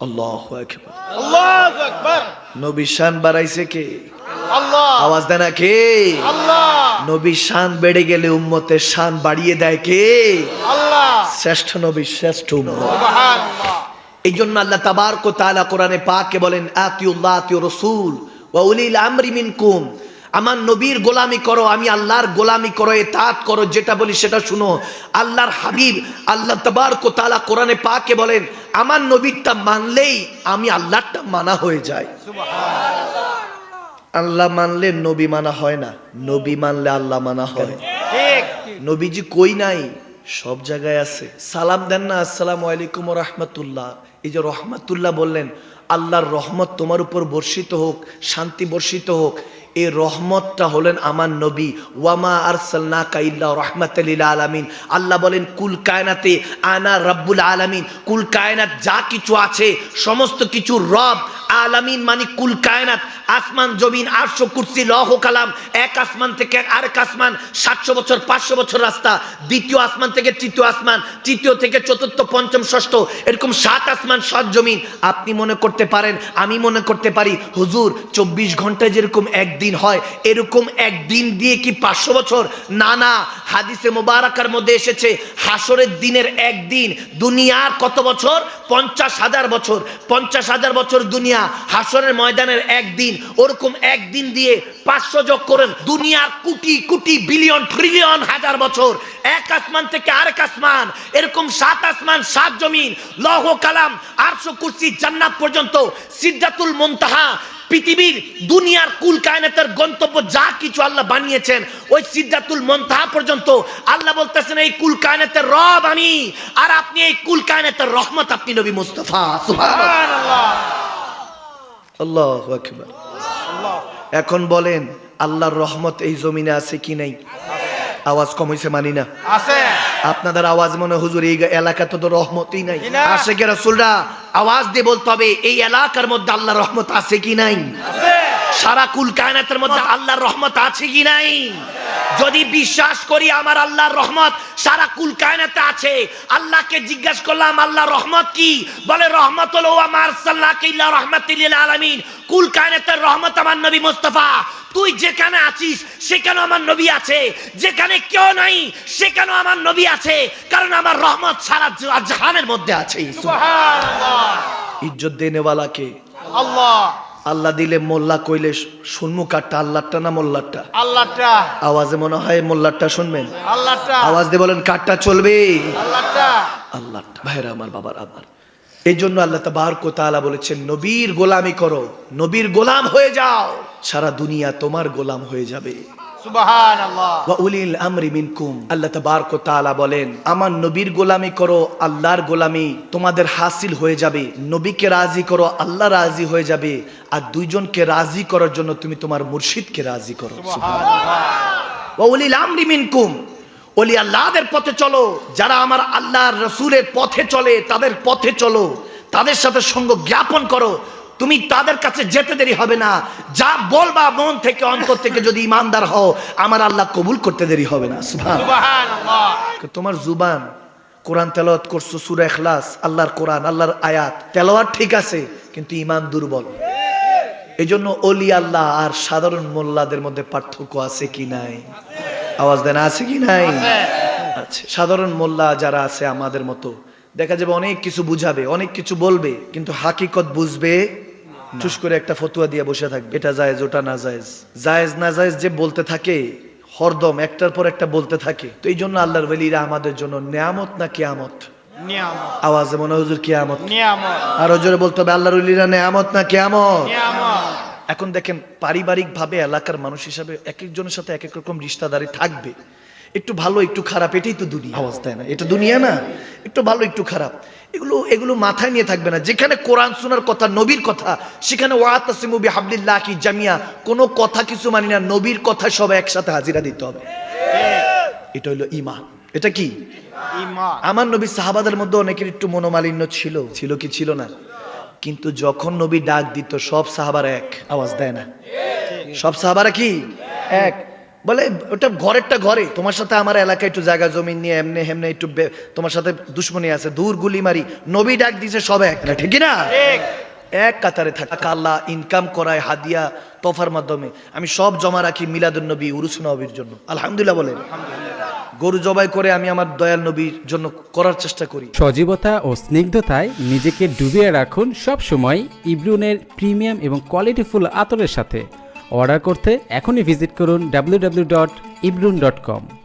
আল্লাহ নবী শান বাড়াইছে কে? আওয়াজ দেয় না কে নবী শান বেড়ে গেলে উম্মতের শান বাড়িয়ে দেয় কে? শ্রেষ্ঠ নবী শ্রেষ্ঠ এই জন্য আল্লাহ ও তাআলা কোরআনে পাকে বলেন আতিউল্লাহ আতিউ রাসূল ওয়া উলিল আমরি মিনকুম। আমার নবীর গোলামি করো আমি আল্লাহর গোলামি করো এতাত করো যেটা বলি সেটা শুনো। আল্লাহর হাবিব আল্লাহ তাবারক ও তাআলা কোরআনে পাকে বলেন আমার নবীরটা মানলেই আমি আল্লাহরটা মানা হয়ে যায় আল্লাহ মানলে নবী মানা হয় না নবী মানলে আল্লাহ মানা হয়। ঠিক। নবীজি কই নাই? সব জায়গায় আছে। সালাম দেন না আসসালামু আলাইকুম ও রহমতুল্লাহ। এই যে রহমতুল্লাহ বললেন আল্লাহর রহমত তোমার উপর বর্ষিত হোক শান্তি বর্ষিত হোক। এই রহমতটা হলেন আমার নবী। ওয়ামা আরসাল্লা কাইল্লা রহমাতাল্লিল লিল আলামিন আল্লাহ বলেন, কুল কায়নাতে আনা রব্বুল আলামিন। কুল কায়নাত যা কিছু আছে, সমস্ত কিছু রব আলামিন মানে কুল কায়নাত, আসমান, জমিন আটশো কুর্সি, লহ, কালাম। এক আসমান থেকে আরেক আসমান, সাতশো বছর, পাঁচশো বছর রাস্তা। দ্বিতীয় আসমান থেকে তৃতীয় আসমান, তৃতীয় থেকে চতুর্থ, পঞ্চম, ষষ্ঠ, এরকম সাত আসমান, সাত জমিন। আপনি মনে করতে পারেন, আমি মনে করতে পারি, হুজুর, চব্বিশ ঘন্টায় যেরকম একদিন হয়, এরকম একদিন দিয়ে কি পাঁচশো বছর? না না। হাদিসে মোবারকার মধ্যে এসেছে হাসরের দিনের একদিন, দুনিয়ার কত বছর? পঞ্চাশ হাজার বছর। পঞ্চাশ হাজার বছর দুনিয়া হাসরের ময়দানের একদিন, ওরকম একদিন দিয়ে পাঁচশো যোগ করেন, দুনিয়ার কোটি কোটি বিলিয়ন ট্রিলিয়ন হাজার বছর। এক আসমান থেকে আরেক আসমান, এরকম সাত আসমান, সাত জমিন, লহ কালাম আটশো কুর্সি জান্নাত পর্যন্ত, সিদ্ধাতুল মুনতাহা, পৃথিবীর দুনিয়ার কুল কায়নাতের গন্তব্য যা কিছু আল্লাহ বানিয়েছেন, ওই সিদ্ধাতুল মন্তাহা পর্যন্ত আল্লাহ বলতেছেন, এই কুল কায়নাতের রব আমি, আর আপনি এই কুল কায়নাতের রহমত আপনি নবী মুস্তাফা। সুবহানাল্লাহ। আল্লাহু আকবার। এখন বলেন আল্লাহর রহমত এই জমিনে আছে কি নাই? আওয়াজ কম হয়েছে মানি না। আছে। আপনাদের আওয়াজ মনে হুজুর এই এলাকা তো রহমতই নাই। রাসূলরা আওয়াজ দিয়ে বলতে হবে এই এলাকার মধ্যে আল্লাহর রহমত আছে কি নাই? আছে। সারা কুল কায়নাতের মধ্যে আল্লাহর রহমত আছে কি নাই? যদি বিশ্বাস করি আমার আল্লাহর রহমত সারা কুল কায়নাতে আছে আল্লাহকে জিজ্ঞাসা করলাম আল্লাহর রহমত কি? বলে রহমত হলো আমার সাল্লাহকে ইল্লা রহমাতিল আলামিন। কুল কায়নাতের রহমত আমার নবী মুস্তাফা। তুই যেখানে আছিস সেখানে আমার নবী আছে। যেখানে কেউ নাই সেখানে আমার নবী আছে। কারণ আমার রহমত সারা জাহানের মধ্যে আছে। সুবহানাল্লাহ। ইজ্জত দেনেওয়ালাকে আল্লাহ। আল্লাহ দিলে মোল্লা কইলে শুনমু কাটটা আল্লাহটা না মোল্লারটা? আল্লাহটা আওয়াজে মনে হয় মোল্লারটা শুনবেন? আল্লাহটা আওয়াজ দিয়ে বলেন কাটটা চলবে? আল্লাহটা আল্লাহটা ভাইরা আমার বাবার আমার। এই জন্য আল্লাহ তাবারক কো তাআলা বলেছেন নবীর গোলামি করো। নবীর গোলাম হয়ে যাও। সারা দুনিয়া তোমার গোলাম হয়ে যাবে। সুবহানাল্লাহ। ওয়া উলিল আমরি মিনকুম। আল্লাহ তাবারক ওয়া তাআলা বলেন আমার নবীর গোলামি করো আল্লাহর গোলামি তোমাদের হাসিল হয়ে যাবে। নবীকে রাজি করো আল্লাহ রাজি হয়ে যাবে। আর দুইজনকে রাজি করার জন্য তুমি তোমার মুর্শিদকে রাজি করো। মিনকুম। ওলি আল্লাহদের পথে চলো যারা আমার আল্লাহর রসুলের পথে চলে তাদের পথে চলো তাদের সাথে সঙ্গ জ্ঞাপন করো। তুমি তাদের কাছে যেতে দেরি হবে না। যা বলবা মন থেকে অন্তর থেকে যদি ইমানদার হও আমার আল্লাহ কবুল করতে দেরি হবে না। তোমার জুবান কোরআন তেলাওয়াত করছ সূরা ইখলাস আল্লাহর কোরআন আল্লাহর আয়াত তেলাওয়াত ঠিক আছে কিন্তু ইমান দুর্বল। এই জন্য অলি আল্লাহ আর সাধারণ মোল্লাদের মধ্যে পার্থক্য আছে কি নাই? আওয়াজ দেন আছে কি নাই? আছে। সাধারণ মোল্লা যারা আছে আমাদের মতো দেখা যাবে অনেক কিছু বুঝাবে অনেক কিছু বলবে কিন্তু হাকিকত বুঝবে চুস করে একটা ফতুয়া দিয়ে বসে থাকবে। এটা জায়েজ ওটা না জায়েজ? জায়েজ না জায়েজ যে বলতে থাকে হরদম একটার পর একটা বলতে থাকে। তো এই জন্য আল্লাহর ওলিরা আমাদের জন্য নিয়ামত না কিয়ামত? আওয়াজে মনে হুজুর কিয়ামত। নিয়ামত। আরও জোরে বলতে হবে আল্লাহর ওলিরা নিয়ামত না কিয়ামত? এখন দেখেন পারিবারিক ভাবে এলাকার মানুষ হিসাবে এক একজনের সাথে এক এক রকম রিশতাদারি থাকবে। একটু ভালো একটু খারাপ এটাই তো দুনিয়া। আওয়াজ দেয় না। এটা দুনিয়া না। একটু ভালো একটু খারাপ। এগুলো এগুলো মাথায় নিয়ে থাকবে না। যেখানে কোরআন শোনার কথা নবীর কথা সেখানে ওয়াতাসিমু বিহাবলিল্লাহ কি জামিয়া কোনো কথা কিছু মানি না নবীর কথা সবাই একসাথে হাজিরা দিতে হবে। এটা হলো ইমান। এটা কি? আমার নবী সাহাবাদের মধ্যে অনেকের একটু মনোমালিন্য ছিল ছিল কি ছিল না? কিন্তু যখন নবী ডাক দিত সব সাহাবার এক আওয়াজ দেয় না। সব সাহাবারা কি? এক। বলে ওটা ঘরেরটা ঘরে। তোমার সাথে আমার এলাকায় একটু জায়গা জমি নিয়ে এমনি হেমনে একটু তোমার সাথে দুশ্মনী আছে দূর গুলি মারি নবী ডাক দিছে সব এক না ঠিক না এক কাতারে থাকা আল্লাহ ইনকাম করায় হাদিয়া তফার মাধ্যমে। আমি সব জমা রাখি মিলাদুন নবী উরুস নবীর জন্য। আলহামদুলিল্লাহ বলেন। গরু জবাই করে আমি আমার দয়াল নবীর জন্য করার চেষ্টা করি। সজীবতা ও স্নিগ্ধতায় নিজেকে ডুবিয়ে রাখুন সব সময় ইব্রুনের প্রিমিয়াম এবং কোয়ালিটিফুল আতরের সাথে। অর্ডার করতে এখনই ভিজিট করুন www.ibrun.com